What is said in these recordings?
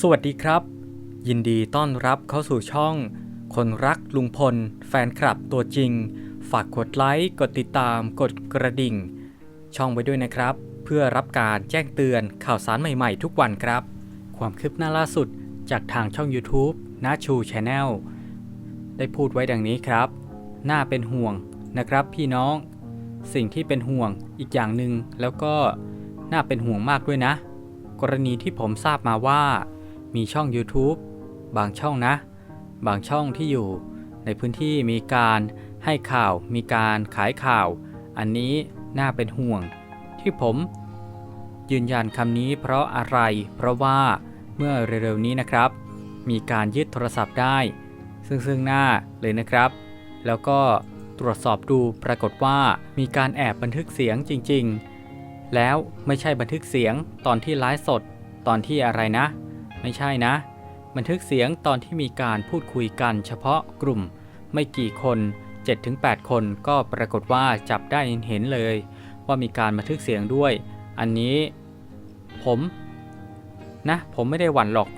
สวัสดีครับ ยินดีต้อนรับเข้าสู่ช่อง คนรักลุงพล แฟนคลับตัวจริง ฝากกดไลค์ กดติดตาม กดกระดิ่ง ช่องไว้ด้วยนะครับ เพื่อรับการแจ้งเตือนข่าวสารใหม่ๆ ทุกวันครับ ความคืบหน้าล่าสุดจากทางช่อง YouTube นาชูชาแนลได้พูดไว้ดังนี้ครับ น่าเป็นห่วงนะครับพี่น้อง สิ่งที่เป็นห่วงอีกอย่างหนึ่งแล้วก็น่าเป็นห่วงมากด้วยนะ กรณีที่ผมทราบมาว่า มีช่อง YouTube บางช่องนะ บางช่องที่อยู่ในพื้นที่มีการให้ข่าว มีการขายข่าว อันนี้น่าเป็นห่วง ที่ผมยืนยันคำนี้เพราะอะไร เพราะว่าเมื่อเร็วๆนี้นะครับ มีการยึดโทรศัพท์ได้ ซึ่งซึ่งหน้าเลยนะครับ แล้วก็ตรวจสอบดูปรากฏว่ามีการแอบบันทึกเสียงจริง ๆ แล้วไม่ใช่บันทึกเสียงตอนที่ไลฟ์สดตอนที่อะไรนะ ไม่ใช่นะ บันทึกเสียงตอนที่มีการพูดคุยกันเฉพาะกลุ่ม ไม่กี่คน 7-8 คนก็ปรากฏว่าจับได้เห็นเลย ว่ามีการบันทึกเสียงด้วย อันนี้ ผมนะผมไม่ได้หวั่นหรอก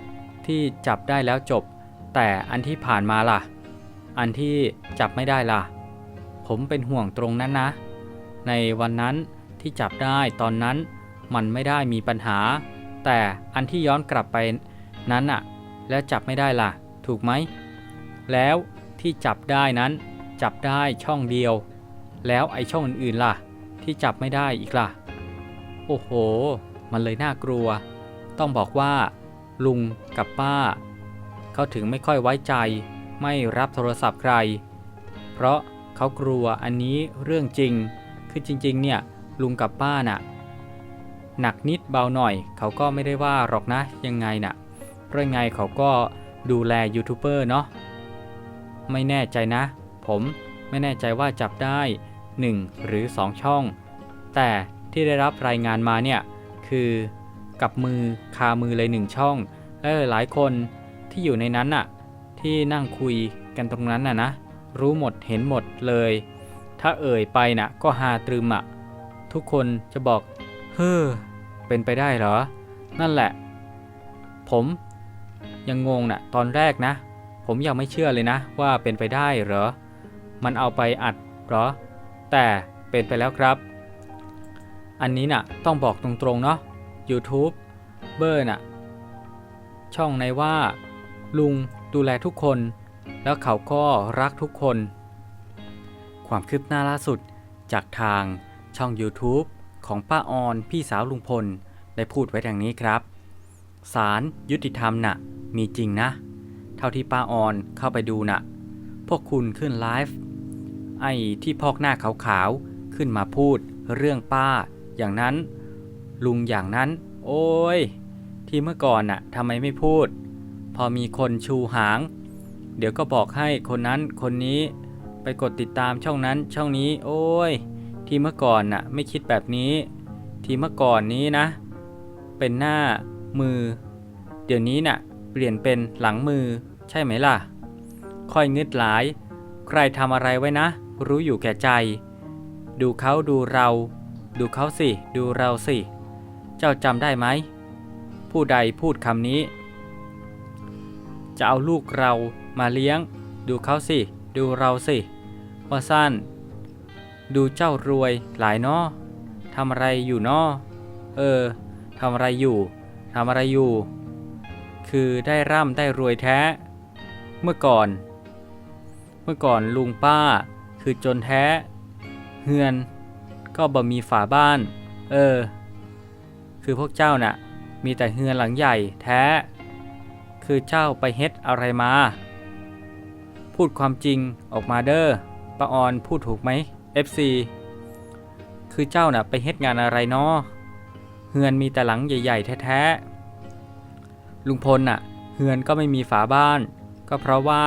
ที่จับได้แล้วจบ แต่อันที่ผ่านมาล่ะ อันที่จับไม่ได้ล่ะ ผมเป็นห่วงตรงนั้นนะ ในวันนั้นที่จับได้ตอนนั้นมันไม่ได้มีปัญหา แต่อันที่ย้อนกลับไปนั้นอะแล้วจับไม่ได้ล่ะ ถูกไหม แล้วที่จับได้นั้นจับได้ช่องเดียว แล้วไอช่องอื่นๆล่ะ ที่จับไม่ได้อีกล่ะ โอ้โห มันเลยน่ากลัว ต้องบอกว่า ลุงกับป้า เขาถึงไม่ค่อยไว้ใจ ไม่รับโทรศัพท์ใคร เพราะเขากลัวอันนี้เรื่องจริง คือจริงๆ เนี่ยลุงกับป้าน่ะ หนักนิดเบาหน่อย เขาก็ไม่ได้ว่าหรอกนะยังไงน่ะเพราะยังไงเขาก็ดูแลยูทูบเบอร์เนาะไม่แน่ใจนะ ผมไม่แน่ใจว่าจับได้ 1 หรือ 2 ช่อง แต่ที่ได้รับรายงานมาเนี่ย คือกับมือคามือเลยหนึ่งช่อง และหลายคนที่อยู่ในนั้นน่ะ ที่นั่งคุยกันตรงนั้นน่ะนะ รู้หมดเห็นหมดเลย ถ้าเอ่ยไปน่ะก็หาตรึมอะ ทุกคนจะบอก เฮ้อ เป็นไปได้เหรอ นั่นแหละ ผมยังงงน่ะตอนแรกนะ ผมยังไม่เชื่อเลยนะ ว่าเป็นไปได้เหรอ มันเอาไปอัดเหรอ แต่เป็นไปแล้วครับ อันนี้น่ะต้องบอกตรงๆเนาะ YouTube เบอร์น่ะ ช่องในว่า ลุงดูแลทุกคน แล้วเขาก็รักทุกคน ความคืบหน้าล่าสุดจากทางช่อง YouTube ของป้าออนพี่สาวลุงพล ได้พูดไว้ดังนี้ครับศาลยุติธรรมน่ะ มีจริงนะ เท่าที่ป้าออนเข้าไปดูน่ะ พวกคุณขึ้นไลฟ์ไอ้ที่พอกหน้าขาวๆ ขึ้นมาพูดเรื่องป้า อย่างนั้น ลุงอย่างนั้น โอ้ย ที่เมื่อก่อนน่ะทำไมไม่พูด พอมีคนชูหาง เดี๋ยวก็บอกให้คนนั้นคนนี้ไปกดติดตามช่องนั้นช่องนี้ โอ้ย ที่เมื่อก่อนน่ะไม่คิดแบบนี้ ที่เมื่อก่อนนี้นะ เป็นหน้ามือ เดี๋ยวนี้น่ะ เปลี่ยนเป็นหลังมือ ใช่ไหมล่ะ ค่อยงึดหลาย ใครทำอะไรไว้นะ รู้อยู่แก่ใจ ดูเขาดูเรา ดูเขาสิ ดูเราสิ เจ้าจำได้ไหม ผู้ใดพูดคำนี้ จะเอาลูกเรามาเลี้ยง ดูเขาสิ ดูเราสิ ว่าสั้น ดูเจ้ารวยหลายนอทำอะไรอยู่นอเออทำอะไรอยู่ทำอะไรอยู่ คือได้ร่ำได้รวยแท้ เมื่อก่อน เมื่อก่อนลุงป้าคือจนแท้ เฮือน ก็บ่มีฝาบ้าน เออ คือพวกเจ้าน่ะ มีแต่เฮือนหลังใหญ่แท้ คือเจ้าไปเฮ็ดอะไรมา พูดความจริงออกมาเด้อป้าออนพูดถูกไหม FC คือเจ้าน่ะไปเฮ็ดงานอะไรนาะเฮือนมีแต่หลังใหญ่ๆแท้ๆ ลุงพลน่ะ เฮือนก็ไม่มีฝาบ้าน ก็เพราะว่า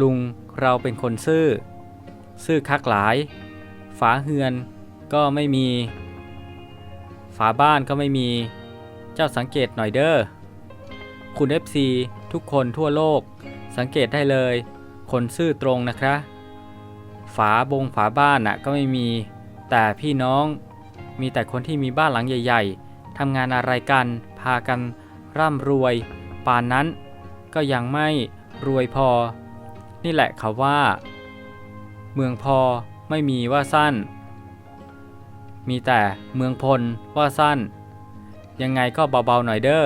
ลุงเราเป็นคนซื่อ ซื่อคักหลาย ฝาเฮือนก็ไม่มี ฝาบ้านก็ไม่มี เจ้าสังเกตหน่อยเด้อ คุณ FC ทุกคนทั่วโลก สังเกตได้เลย คนซื่อตรงนะครับ ฝาบงฝาบ้านน่ะก็ไม่มี แต่พี่น้องมีแต่คนที่มีบ้านหลังใหญ่ๆทำงานอะไรกัน พากันร่ำรวย ปานนั้นก็ยังไม่รวยพอ นี่แหละเขาว่า เมืองพอไม่มีว่าสั้น มีแต่เมืองพลว่าสั้น ยังไงก็เบาๆหน่อยเด้อ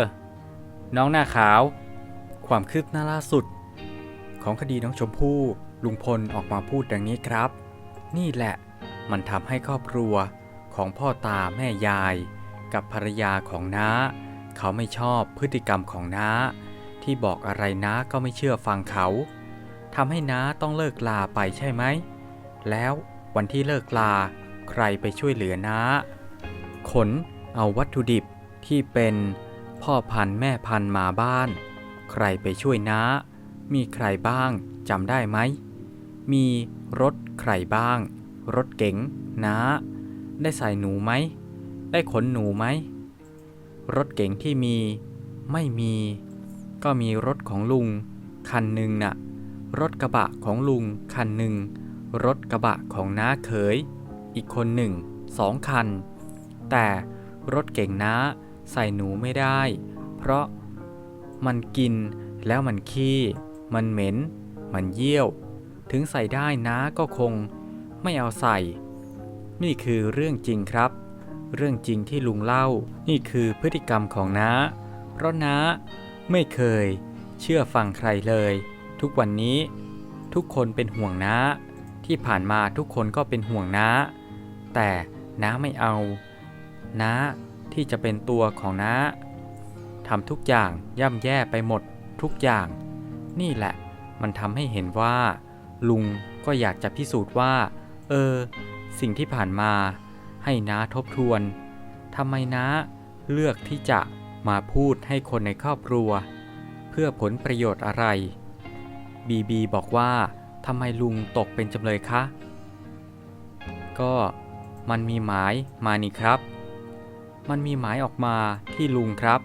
น้องหน้าขาว ความคืบหน้าล่าสุด ของคดีน้องชมพู่ ลุงพลออกมาพูดดังนี้ครับ นี่แหละมันทำให้ครอบครัวของพ่อตาแม่ยาย กับภรรยาของน้า เขาไม่ชอบพฤติกรรมของน้า ที่บอกอะไรน้าก็ไม่เชื่อฟังเขาทำให้น้าต้องเลิกลาไปใช่ไหม แล้ววันที่เลิกลาใครไปช่วยเหลือน้า ขนเอาวัตถุดิบที่เป็นพ่อพันธุ์แม่พันธุ์มาบ้าน ใครไปช่วยน้า มีใครบ้างจำได้ไหม มีรถใครบ้าง รถเก๋งน้า ได้ใส่หนูไหม ได้ขนหนูไหม รถเก๋งที่มี ไม่มี ก็มีรถของลุง คันหนึ่งน่ะ รถกระบะของลุงคันหนึ่ง รถกระบะของน้าเขย อีกคนหนึ่ง สองคัน แต่รถเก่งน้าใส่หนูไม่ได้ เพราะมันกินแล้วมันขี้ มันเหม็น มันเยี่ยว ถึงใส่ได้น้าก็คงไม่เอาใส่ นี่คือเรื่องจริงครับ เรื่องจริงที่ลุงเล่า นี่คือพฤติกรรมของน้า เพราะน้าไม่เคย เชื่อฟังใครเลย ทุกวันนี้ ทุกคนเป็นห่วงน้า ที่ผ่านมาทุกคนก็เป็นห่วงน้า แต่น้าไม่เอา น้าที่จะเป็นตัวของน้าทำทุกอย่างย่ำแย่ไปหมดทุกอย่าง นี่แหละมันทำให้เห็นว่า ลุงก็อยากจะพิสูจน์ว่า เออ สิ่งที่ผ่านมาให้น้าทบทวนทำไมน้าเลือกที่จะมาพูดให้คนในครอบครัว เพื่อผลประโยชน์อะไร บีบีบอกว่าทำไมลุงตกเป็นจำเลยคะ ก็มันมีหมายมานี่ครับ มันมีหมายออกมาที่ลุงครับ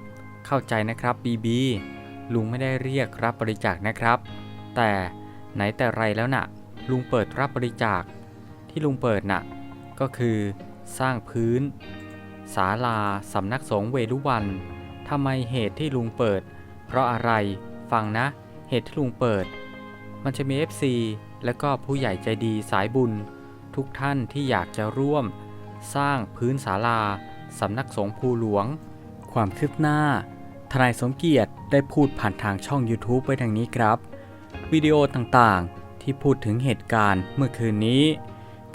เข้าใจนะครับบีบีลุงไม่ได้เรียกรับบริจาคนะครับ แต่ ไหนแต่ไรแล้วน่ะ ลุงเปิดรับบริจาค ที่ลุงเปิดน่ะ ก็คือสร้างพื้นศาลาสำนักสงฆ์เวลุวันทำไมเหตุที่ลุงเปิด เพราะอะไร ฟังนะ เหตุที่ลุงเปิด มันจะมี FC และก็ผู้ใหญ่ใจดีสายบุญ ทุกท่านที่อยากจะร่วม สร้างพื้นศาลาสำนักสงฆ์ภูหลวง ความคืบหน้า ทนายสมเกียรติได้พูดผ่านทางช่อง YouTube ไว้ดังนี้ครับ วิดีโอต่างๆ ที่พูดถึงเหตุการณ์เมื่อคืนนี้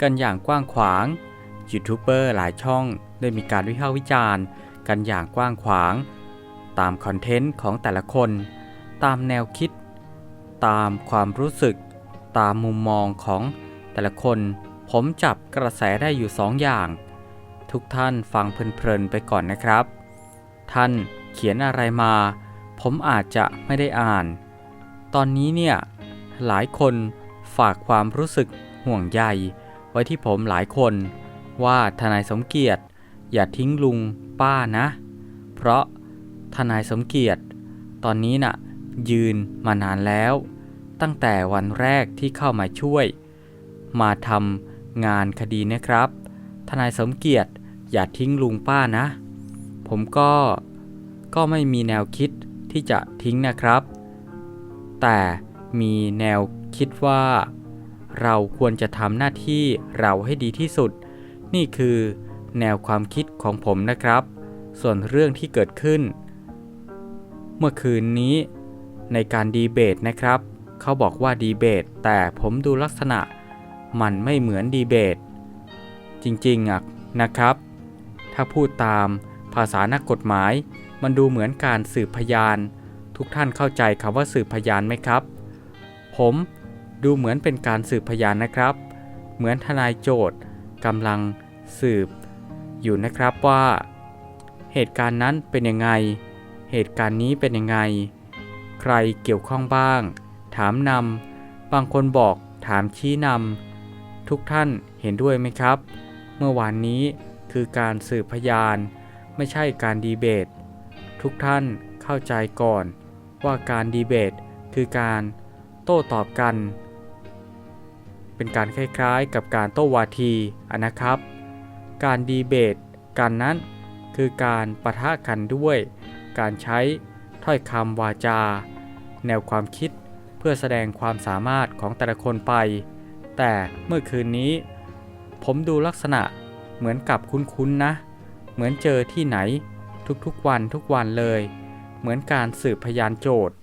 กันอย่างกว้างขวางยูทูบเบอร์หลายช่องได้มีการวิพากษ์วิจารณ์ กันอย่างกว้างขวาง ตามคอนเทนต์ของแต่ละคน ตามแนวคิด ตามความรู้สึก ตามมุมมองของแต่ละคน ผมจับกระแสได้อยู่สองอย่าง ทุกท่านฟังเพลินๆไปก่อนนะครับ ท่านเขียนอะไรมา ผมอาจจะไม่ได้อ่าน ตอนนี้เนี่ยหลายคนฝากความรู้สึกห่วงใย ไว้ที่ผมหลายคน ว่าทนายสมเกียรติ อย่าทิ้งลุงป้านะ เพราะทนายสมเกียรติ ตอนนี้น่ะยืนมานานแล้ว ตั้งแต่วันแรกที่เข้ามาช่วย มาทำงานคดีนะครับ ทนายสมเกียรติอย่าทิ้งลุงป้านะ ผมก็ก็ไม่มีแนวคิดที่จะทิ้งนะครับ แต่มีแนวคิดว่า เราควรจะทำหน้าที่เราให้ดีที่สุด นี่คือแนวความคิดของผมนะครับ ส่วนเรื่องที่เกิดขึ้น เมื่อคืนนี้ ในการดีเบตนะครับ เขาบอกว่าดีเบต แต่ผมดูลักษณะ มันไม่เหมือนดีเบต จริงๆอะนะครับ ถ้าพูดตามภาษานักกฎหมาย มันดูเหมือนการสืบพยาน ทุกท่านเข้าใจคำว่าสืบพยานไหมครับ ผมดูเหมือนเป็นการสืบพยานนะครับ เหมือนทนายโจทย์กำลังสืบ อยู่นะครับว่า เหตุการณ์นั้นเป็นยังไง เหตุการณ์นี้เป็นยังไง ใครเกี่ยวข้องบ้าง ถามนำบางคนบอกถามชี้นำทุกท่านเห็นด้วยไหมครับ เมื่อวานนี้คือการสืบพยาน ไม่ใช่การดีเบต ทุกท่านเข้าใจก่อน ว่าการดีเบต คือการโต้ตอบกัน เป็นการคล้ายๆกับการโต้วาทีอะนะครับ การดีเบตกันนั้นคือการประทะกันด้วย การใช้ถ้อยคำวาจา แนวความคิดเพื่อแสดงความสามารถของแต่ละคนไป แต่เมื่อคืนนี้ ผมดูลักษณะเหมือนกับคุ้นๆนะ เหมือนเจอที่ไหน ทุกๆวันทุกวันเลย เหมือนการสืบพยานโจทย์